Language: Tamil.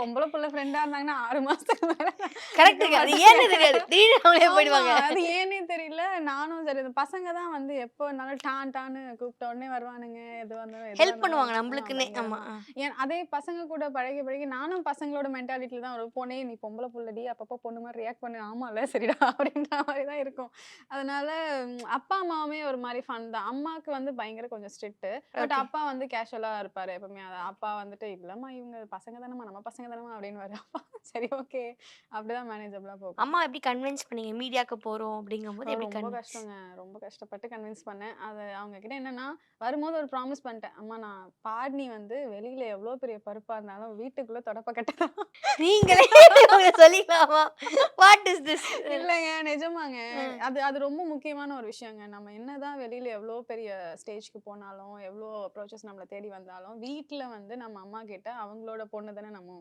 பொம்பளை புள்ள ஃப்ரெண்டா இருந்தாங்கன்னா ஆறு மாசத்துக்கு மேல கரெக்ட்டுங்க அது ஏன்னு தெரியாது. திடீர்னு அவங்களே போயிடுவாங்க. அது ஏன்னே தெரியல. நானும் சரி இந்த பசங்க தான் வந்து எப்போ வேணாலும் டான் டான்னு கூப்பிட்ட உடனே வருவானுங்க. எது எது ஹெல்ப் பண்ணுவாங்க நம்மளுக்குன்னே. ஆமா. ஏன் அதே பசங்க கூட பழகி பழகி நானும் பசங்களோட மென்டாலிட்டில தான் ஒரு பொண்ணே நீ பொம்பளை புள்ளடி அப்பப்போ பொண்ணு மாதிரி ரியாக்ட் பண்ணு. ஆமால சரிடா அப்படின்ற மாதிரி தான் இருக்கும். அதனால அப்பா அம்மாவுமே ஒரு மாதிரி ஃபன் தான். அம்மாவுக்கு வந்து பயங்கர கொஞ்சம் ஸ்ட்ரிக்ட் பட். அப்பா வந்து கேஷுவலா இருப்பாரு எப்பவுமே. அப்பா வந்துட்டு இல்லம்மா இவங்க பசங்க தானம்மா நம்ம பசங்க தானம்மா அப்படின்னு வர அப்பா சரி ஓகே அப்படிதான் மேனேஜபிளா போகும். அம்மா எப்படி கன்வின்ஸ் பண்ணீங்க? மீடியாக்கு போறோம் அப்படிங்கும்போது எப்படி ரொம்ப கஷ்டங்க. ரொம்ப கஷ்டப்பட்டு கன்வின்ஸ் பண்ணேன். அது அவங்க கிட்ட என்னன்னா வரும்போது ஒரு ப்ராமிஸ் பண்ணிட்டேன் அம்மா நான் பாட்னி வந்து வெளியில எவ்வளவு பெரிய பருப்பா இருந்தாலும் வீட்டுக்குள்ள தொடப்ப கட்டதான் நீங்களே சொல்லிக்கலாமா? வாட் இஸ் திஸ் இல்லைங்க நிஜமாங்க. அது அது ரொம்ப முக்கியமான ஒரு விஷயங்க. நம்ம என்னதான் வெளியில எவ்வளோ பெரிய ஸ்டேஜ்க்கு போனாலும் எவ்வளோ அப்ரோச்சஸ் நம்மளை தேடி வந்தாலும் வீட்ல வந்து நம்ம அம்மா கிட்ட அவங்களோட பொண்ணு தானே நம்ம